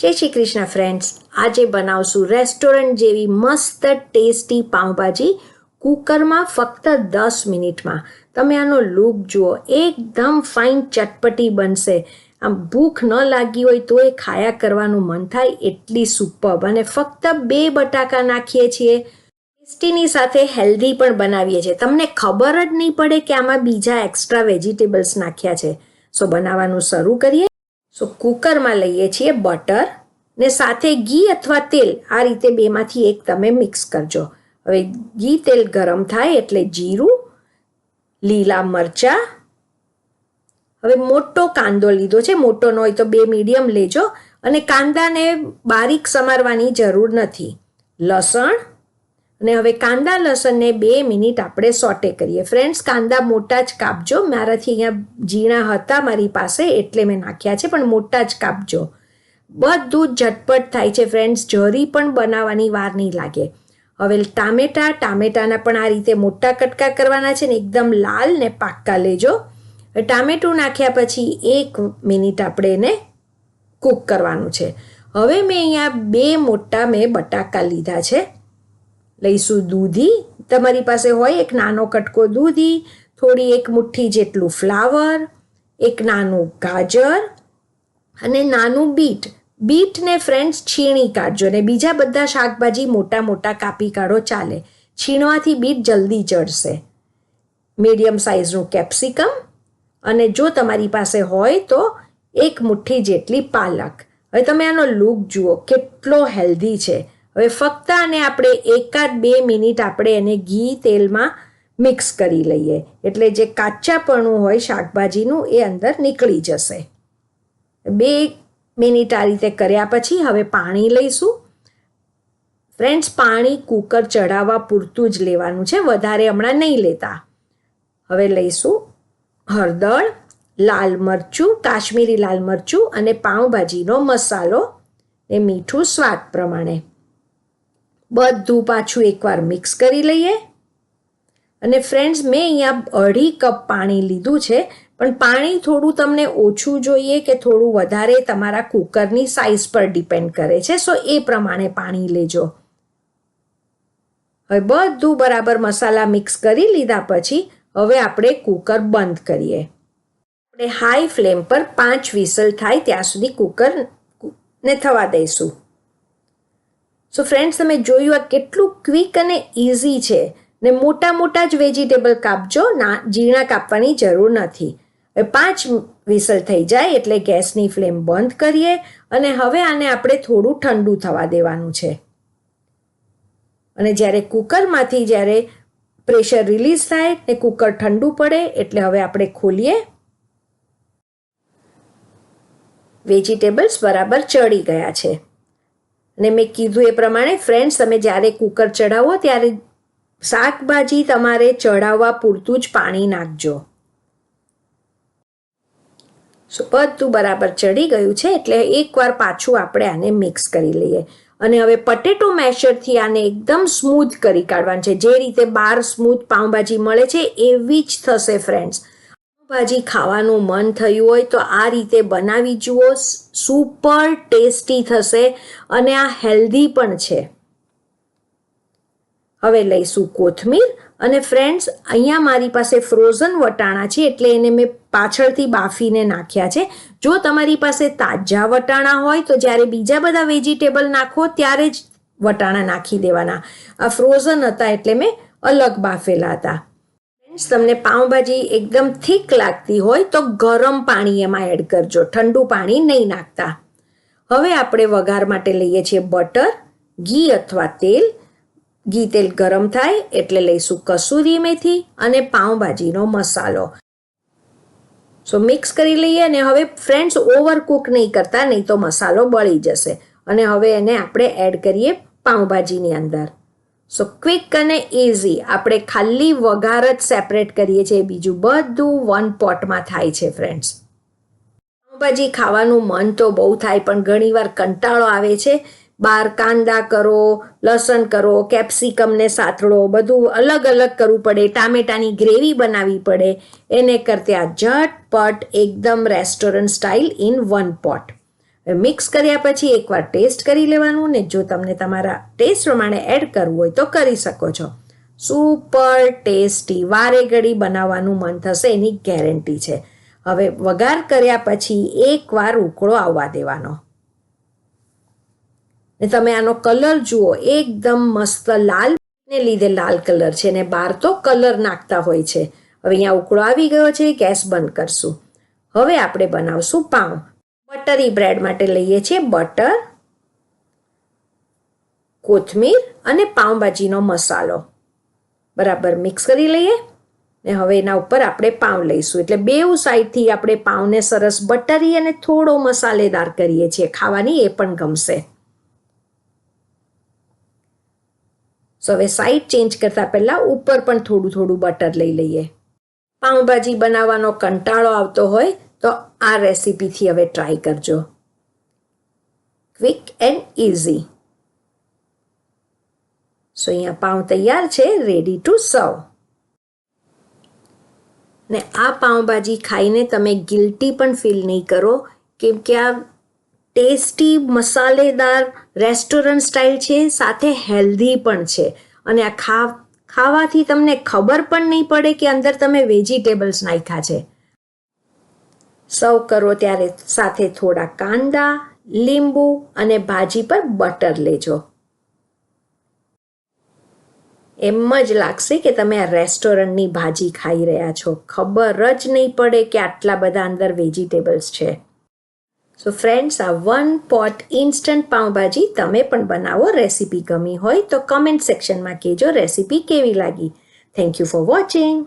જય શ્રી કૃષ્ણ ફ્રેન્ડ્સ આજે બનાવશું રેસ્ટોરન્ટ જેવી મસ્ત ટેસ્ટી પાઉંભાજી કુકરમાં ફક્ત દસ મિનિટમાં. તમે આનો લુક જુઓ, એકદમ ફાઇન ચટપટી બનશે. આમ ભૂખ ન લાગી હોય તો એ ખાયા કરવાનું મન થાય એટલી સુપર અને ફક્ત બે બટાકા નાખીએ છીએ. ટેસ્ટીની સાથે હેલ્ધી પણ બનાવીએ છીએ. તમને ખબર જ નહીં પડે કે આમાં બીજા એક્સ્ટ્રા વેજીટેબલ્સ નાખ્યા છે. સો બનાવવાનું શરૂ કરીએ. સો કુકરમાં લઈએ છીએ બટર ને સાથે ઘી અથવા તેલ. આ રીતે બેમાંથી એક તમે મિક્સ કરજો. હવે ઘી તેલ ગરમ થાય એટલે જીરું, લીલા મરચાં. હવે મોટો કાંદો લીધો છે. મોટો ન હોય તો બે મીડિયમ લેજો. અને કાંદાને બારીક સમારવાની જરૂર નથી. લસણ અને હવે કાંદા લસણને બે મિનિટ આપણે સોટે કરીએ. ફ્રેન્ડ્સ, કાંદા મોટા જ કાપજો. મારાથી અહીંયા ઝીણા હતા મારી પાસે, એટલે મેં નાખ્યા છે, પણ મોટા જ કાપજો. બધું ઝટપટ થાય છે ફ્રેન્ડ્સ, જરી પણ બનાવવાની વાર નહીં લાગે. હવે ટામેટા, ટામેટાના પણ આ રીતે મોટા કટકા કરવાના છે ને, એકદમ લાલ ને પાક્કા લેજો. ટામેટું નાખ્યા પછી એક મિનિટ આપણે એને કૂક કરવાનું છે. હવે મેં અહીંયા બે મોટા મેં બટાકા લીધા છે. લઈશું દૂધી. તમારી પાસે હોય એક નાનો કટકો દૂધી, થોડી એક મુઠ્ઠી જેટલું ફ્લાવર, એક નાનું ગાજર અને નાનું બીટ. બીટને ફ્રેન્ડ્સ છીણી કાઢજો ને બીજા બધા શાકભાજી મોટા મોટા કાપી કાઢો ચાલે. છીણવાથી બીટ જલ્દી ચડશે મીડિયમ સાઇઝનું કેપ્સિકમ અને જો તમારી પાસે હોય તો એક મુઠ્ઠી જેટલી પાલક. હવે તમે આનો લુક જુઓ, કેટલો હેલ્ધી છે. હવે ફક્ત આને આપણે એકાદ બે મિનિટ આપણે એને ઘી તેલમાં મિક્સ કરી લઈએ. એટલે જે કાચાપણું હોય શાકભાજીનું એ અંદર નીકળી જશે. બે મિનિટ આ રીતે કર્યા પછી હવે પાણી લઈશું. ફ્રેન્ડ્સ, પાણી કુકર ચઢાવવા પૂરતું જ લેવાનું છે. વધારે હમણાં નહીં લેતા. હવે લઈશું હળદર, લાલ મરચું, કાશ્મીરી લાલ મરચું અને પાઉંભાજીનો મસાલો એ મીઠું સ્વાદ પ્રમાણે. બધું પાછું એકવાર મિક્સ કરી લઈએ. અને ફ્રેન્ડ્સ મેં અહીંયા અઢી કપ પાણી લીધું છે, પણ પાણી થોડું તમને ઓછું જોઈએ કે થોડું વધારે તમારા કુકરની સાઇઝ પર ડિપેન્ડ કરે છે. સો એ પ્રમાણે પાણી લેજો. હવે બધું બરાબર મસાલા મિક્સ કરી લીધા પછી, હવે આપણે કુકર બંધ કરીએ. આપણે હાઈ ફ્લેમ પર પાંચ વિસલ થાય, ત્યાં સુધી કુકર ને થવા દઈશું. સો ફ્રેન્ડ્સ તમે જોયું આ કેટલું ક્વિક અને ઇઝી છે. ને મોટા મોટા જ વેજીટેબલ કાપજો, ના, ઝીણા કાપવાની જરૂર નથી. હવે પાંચ વિસલ થઈ જાય એટલે ગેસની ફ્લેમ બંધ કરીએ અને હવે આને આપણે થોડું ઠંડુ થવા દેવાનું છે. અને જ્યારે કુકરમાંથી જ્યારે પ્રેશર રિલીઝ થાય ને કુકર ઠંડુ પડે એટલે હવે આપણે ખોલીએ. વેજીટેબલ્સ બરાબર ચડી ગયા છે. અને મેં કીધું એ પ્રમાણે ફ્રેન્ડ્સ તમે જ્યારે કુકર ચડાવો ત્યારે શાકભાજી તમારે ચડાવવા પૂરતું જ પાણી નાખજો. સો બધું બરાબર ચડી ગયું છે, એટલે એકવાર પાછું આપણે આને મિક્સ કરી લઈએ. અને હવે પટેટો મેશરથી આને એકદમ સ્મૂથ કરી કાઢવાનું છે. જે રીતે બાર સ્મૂથ પાઉંભાજી મળે છે, એવી જ થશે ફ્રેન્ડ્સ પાઉંભાજી ખાવાનું મન થયું હોય તો આ રીતે બનાવી જુઓ. સુપર ટેસ્ટી થશે અને આ હેલ્ધી પણ છે. હવે લઈશું કોથમીર. અને ફ્રેન્ડ્સ, અહીંયા મારી પાસે ફ્રોઝન વટાણા છે એટલે એને મેં પાછળથી બાફીને નાખ્યા છે. જો તમારી પાસે તાજા વટાણા હોય તો જ્યારે બીજા બધા વેજીટેબલ નાખો ત્યારે જ વટાણા નાખી દેવાના. આ ફ્રોઝન હતા એટલે મેં અલગ બાફેલા હતા. ફ્રેન્ડ્સ તમને પાઉંભાજી એકદમ થીક લાગતી હોય તો ગરમ પાણી એમાં એડ કરજો. ઠંડુ પાણી નહીં નાખતા. હવે આપણે વઘાર માટે લઈએ છીએ બટર, ઘી અથવા તેલ. ઘી તેલ ગરમ થાય એટલે લઈશું કસૂરી મેથી અને પાઉંભાજીનો મસાલો. સો મિક્સ કરી લઈએ અને હવે ફ્રેન્ડ્સ ઓવર કુક નહીં કરતા, નહીં તો મસાલો બળી જશે. અને હવે એને આપણે એડ કરીએ પાઉંભાજીની અંદર. સો ક્વિક અને ઇઝી આપણે ખાલી વઘાર જ સેપરેટ કરીએ છીએ. બીજું બધું વન પોટમાં થાય છે ફ્રેન્ડ્સ પાઉંભાજી ખાવાનું મન તો બહુ થાય, પણ ઘણીવાર કંટાળો આવે છે. બહાર કાંદા કરો, લસણ કરો કેપ્સિકમને સાથળો, બધું અલગ અલગ કરવું પડે. ટામેટાની ગ્રેવી બનાવવી પડે. એને કરતે ઝટપટ એકદમ restaurant style in one pot mix કર્યા પછી એકવાર ટેસ્ટ કરી લેવાનું ને જો તમને તમારા ટેસ્ટ પ્રમાણે એડ કરવું હોય તો કરી શકો છો. સુપર ટેસ્ટી વારે ઘડી બનાવવાનું મન થશે એની ગેરંટી છે. હવે વઘાર કર્યા પછી એકવાર ઉકળો આવવા દેવાનો. ને તમે આનો કલર જુઓ, એકદમ મસ્ત લાલ ને લીધે લાલ કલર છે ને બહાર તો કલર નાખતા હોય છે. હવે અહીંયા ઉકળો આવી ગયો છે, ગેસ બંધ કરશું. હવે આપણે બનાવશું પાઉં. બટરી બ્રેડ માટે લઈએ છીએ બટર, કોથમીર અને પાઉંભાજીનો મસાલો. બરાબર મિક્સ કરી લઈએ ને હવે એના ઉપર આપણે પાઉં લઈશું. એટલે બેઉ સાઈડથી આપણે પાઉંને સરસ બટરી અને થોડો મસાલેદાર કરીએ છીએ. ખાવાની એ પણ ગમશે. સો હવે સાઈડ ચેન્જ કરતાં પહેલાં ઉપર પણ થોડું થોડું બટર લઈ લઈએ. પાઉંભાજી બનાવવાનો કંટાળો આવતો હોય તો આ રેસીપીથી હવે ટ્રાય કરજો. ક્વિક એન્ડ ઇઝી સો અહીંયા પાઉં તૈયાર છે રેડી ટુ સર્વ ને આ પાઉંભાજી ખાઈને તમે ગિલ્ટી પણ ફીલ નહીં કરો, કેમ કે આ ટેસ્ટી મસાલેદાર રેસ્ટોરન્ટ સ્ટાઇલ છે, સાથે હેલ્ધી પણ છે. અને આ ખા, ખાવાથી તમને ખબર પણ નહીં પડે કે અંદર તમે વેજીટેબલ્સ નાખ્યા છે. સર્વ કરો ત્યારે સાથે થોડા કાંદા, લીંબુ અને ભાજી પર બટર લેજો. એમ જ લાગશે કે તમે આ રેસ્ટોરન્ટની ભાજી ખાઈ રહ્યા છો. ખબર જ નહીં પડે કે આટલા બધા અંદર વેજીટેબલ્સ છે. સો ફ્રેન્ડ્સ આ વન પોટ ઇન્સ્ટન્ટ પાઉંભાજી તમે પણ બનાવો. રેસીપી ગમી હોય તો કમેન્ટ સેક્શનમાં કહેજો રેસીપી કેવી લાગી. Thank you for watching